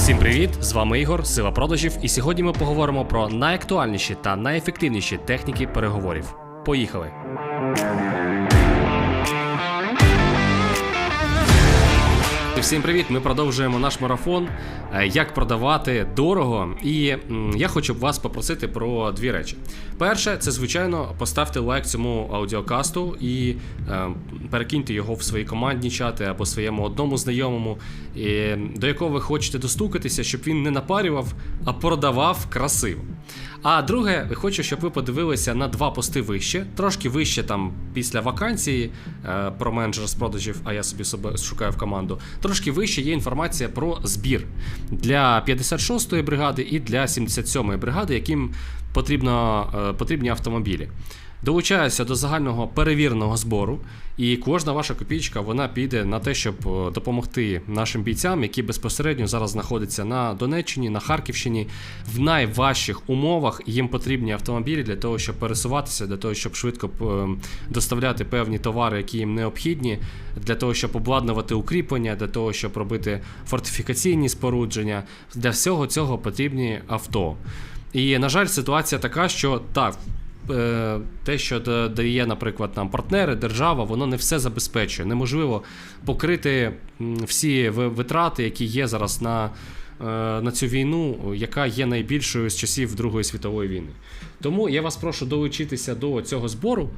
Всім привіт! З вами Ігор, Сила продажів, і сьогодні ми поговоримо про найактуальніші та найефективніші техніки переговорів. Поїхали! Всім привіт! Ми продовжуємо наш марафон. е, Як продавати дорого. І я хочу вас попросити про дві речі. Перше, це звичайно поставте лайк цьому аудіокасту і е, перекиньте його в свої командні чати або своєму одному знайомому, до якого ви хочете достукатися, щоб він не напарював, а продавав красиво. А друге, хочу, щоб ви подивилися на два пости вище, трошки вище там після вакансії е, про менеджера з продажів, а я собі шукаю в команду. Трошки вище є інформація про збір для 56-ї бригади і для 77-ї бригади, яким потрібно, е, потрібні автомобілі. Долучаюся до загального перевіреного збору, і кожна ваша копійка вона піде на те, щоб е, допомогти нашим бійцям, які безпосередньо зараз знаходяться на Донеччині, на Харківщині, в найважчих умовах їм потрібні автомобілі для того, щоб пересуватися, для того, щоб швидко е, доставляти певні товари, які їм необхідні, для того, щоб обладнувати укріплення, для того, щоб робити фортифікаційні спорудження. Для всього цього потрібні авто. І, на жаль, ситуація така, що так. Е, Те, що да- дає, наприклад, нам партнери, держава, воно не все забезпечує. Неможливо покрити всі витрати, які є зараз на, на цю війну, яка є найбільшою з часів Другої світової війни. Тому я вас прошу долучитися до цього збору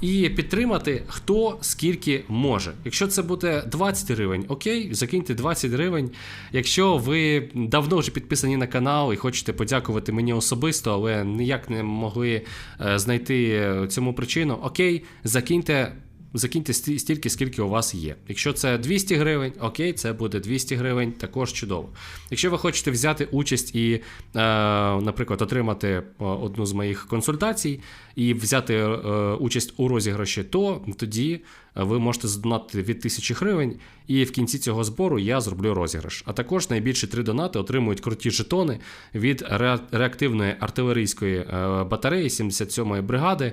і підтримати хто скільки може. Якщо це буде 20 гривень, окей, закиньте 20 гривень. Якщо ви давно вже підписані на канал і хочете подякувати мені особисто, але ніяк не могли е, знайти е, цьому причину, окей, закиньте. Закиньте стільки, скільки у вас є. Якщо це 200 гривень, окей, це буде 200 гривень, також чудово. Якщо ви хочете взяти участь і, е, наприклад, отримати е, одну з моїх консультацій і взяти е, участь у розіграші, то тоді е, ви можете задонатити від 1000 гривень, і в кінці цього збору я зроблю розіграш. А також найбільші три донати отримують круті жетони від ре- реактивної артилерійської е, батареї 77-ї бригади.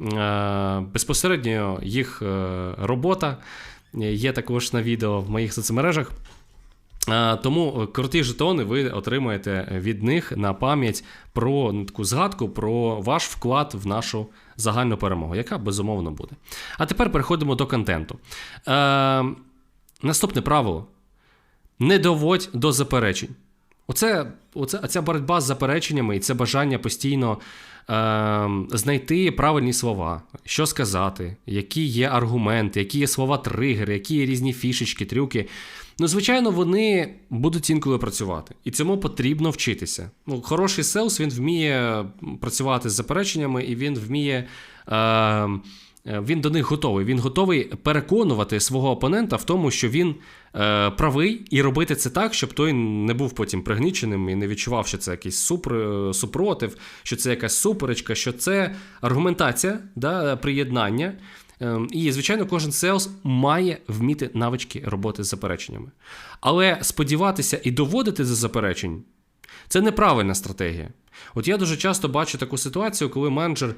Е, Безпосередньо їх е, робота є також на відео в моїх соцмережах. Е, Тому круті жетони ви отримаєте від них на пам'ять про ну, таку згадку про ваш вклад в нашу загальну перемогу, яка безумовно буде. А тепер переходимо до контенту. Е, наступне правило: не доводь до заперечень. Оце, оце, ця боротьба з запереченнями і це бажання постійно е, знайти правильні слова, що сказати, які є аргументи, які є слова тригери, які є різні фішечки, трюки. Ну, звичайно, вони будуть інколи працювати, і цьому потрібно вчитися. Ну, хороший селс він вміє працювати з запереченнями, і він вміє. Е, він до них готовий. Він готовий переконувати свого опонента в тому, що він е, правий, і робити це так, щоб той не був потім пригніченим і не відчував, що це якийсь супр, е, супротив, що це якась суперечка, що це аргументація, да, приєднання. Е, І, звичайно, кожен селс має вміти навички роботи з запереченнями. Але сподіватися і доводити до заперечень це неправильна стратегія. От я дуже часто бачу таку ситуацію, коли менеджер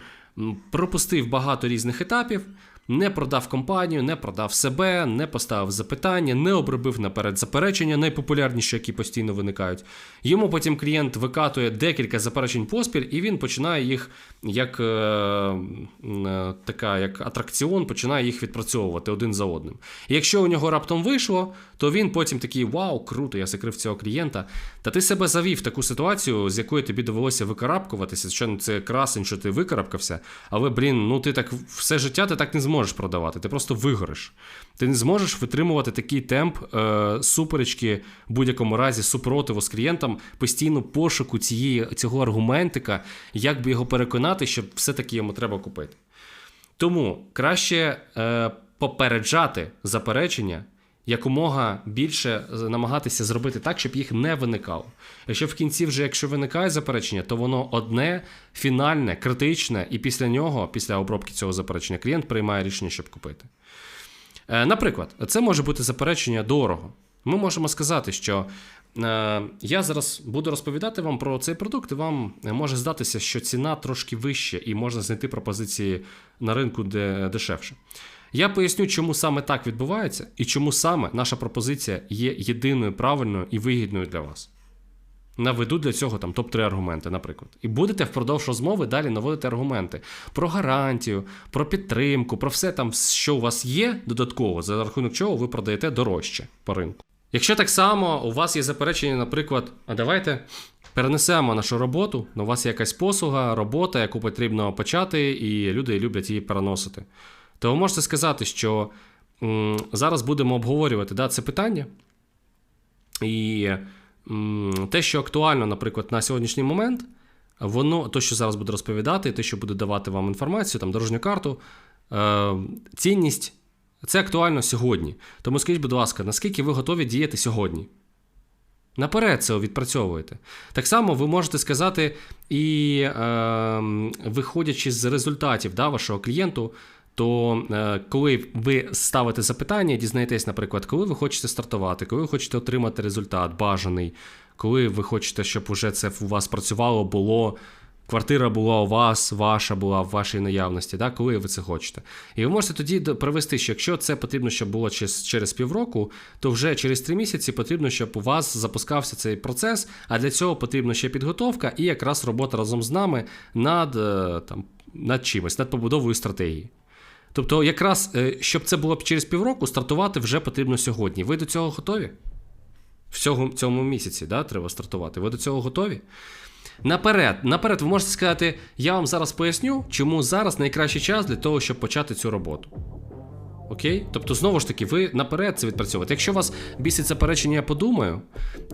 пропустив багато різних етапів, не продав компанію, не продав себе, не поставив запитання, не обробив наперед заперечення, найпопулярніші, які постійно виникають. Йому потім клієнт викатує декілька заперечень поспіль, і він починає їх як, е, е, така, як атракціон, починає їх відпрацьовувати один за одним. І якщо у нього раптом вийшло, то він потім такий: Вау, круто, я закрив цього клієнта. Та ти себе завів в таку ситуацію, з якої тобі довелося викарабкуватися. Звичайно, це красень, що ти викарабкався, але, блін, ну ти так все життя ти так не зможеш продавати, ти просто вигориш. Ти не зможеш витримувати такий темп е, суперечки в будь-якому разі супротиву з клієнтом, постійно пошуку цієї, цього аргументика, як би його переконати, щоб все-таки йому треба купити. Тому краще е, попереджати заперечення, якомога більше намагатися зробити так, щоб їх не виникало. Якщо в кінці вже, якщо виникає заперечення, то воно одне, фінальне, критичне, і після нього, після обробки цього заперечення, клієнт приймає рішення, щоб купити. Е, Наприклад, це може бути заперечення дорого. Ми можемо сказати, що е, я зараз буду розповідати вам про цей продукт, і вам може здатися, що ціна трошки вища, і можна знайти пропозиції на ринку де дешевше. Я поясню, чому саме так відбувається, і чому саме наша пропозиція є єдиною правильною і вигідною для вас. наведу для цього там топ-3 аргументи, наприклад. І будете впродовж розмови далі наводити аргументи про гарантію, про підтримку, про все там, що у вас є додатково, за рахунок чого ви продаєте дорожче по ринку. Якщо так само у вас є заперечення, наприклад, а давайте перенесемо нашу роботу, ну, у вас є якась послуга, робота, яку потрібно почати, і люди люблять її переносити. То ви можете сказати, що м, зараз будемо обговорювати да, це питання. І м, те, що актуально, наприклад, на сьогоднішній момент, воно, то, що зараз буду розповідати, те, що буде давати вам інформацію, там дорожню карту, е, цінність, це актуально сьогодні. Тому скажіть, будь ласка, наскільки ви готові діяти сьогодні? Наперед це відпрацьовуєте. Так само ви можете сказати, і е, виходячи з результатів да, вашого клієнту, то е, коли ви ставите запитання, дізнаєтесь, наприклад, коли ви хочете стартувати, коли ви хочете отримати результат бажаний, коли ви хочете, щоб уже це у вас працювало, було. Квартира була у вас, ваша була в вашій наявності, да, коли ви це хочете. І ви можете тоді привести, що якщо це потрібно, щоб було через, через півроку, то вже через три місяці потрібно, щоб у вас запускався цей процес, а для цього потрібна ще підготовка і якраз робота разом з нами над, е, там, над чимось, над побудовою стратегії. Тобто, якраз, е, щоб це було б через півроку, стартувати вже потрібно сьогодні. Ви до цього готові? В цьому, цьому місяці да, треба стартувати. Ви до цього готові? Наперед, наперед, ви можете сказати, я вам зараз поясню, чому зараз найкращий час для того, щоб почати цю роботу. Окей? Тобто, знову ж таки, ви наперед це відпрацьовуєте. Якщо вас бісить заперечення, я подумаю,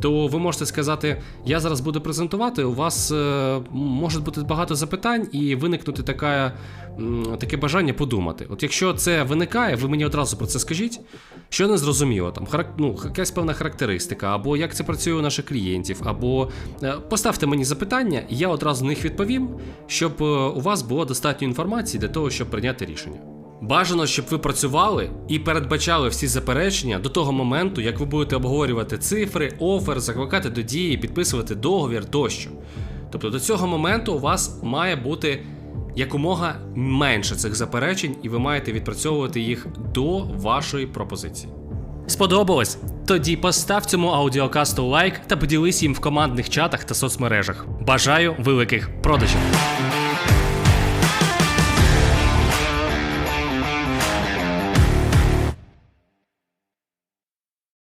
то ви можете сказати, я зараз буду презентувати, у вас е, може бути багато запитань і виникнути така, таке бажання подумати. От якщо це виникає, ви мені одразу про це скажіть, що не зрозуміло, там харак... ну, якась певна характеристика, або як це працює у наших клієнтів, або е, поставте мені запитання, і я одразу на них відповім, щоб е, у вас було достатньо інформації для того, щоб прийняти рішення. Бажано, щоб ви працювали і передбачали всі заперечення до того моменту, як ви будете обговорювати цифри, офер, закликати до дії, підписувати договір тощо. Тобто до цього моменту у вас має бути якомога менше цих заперечень, і ви маєте відпрацьовувати їх до вашої пропозиції. Сподобалось? Тоді постав цьому аудіокасту лайк та поділись їм в командних чатах та соцмережах. Бажаю великих продажів!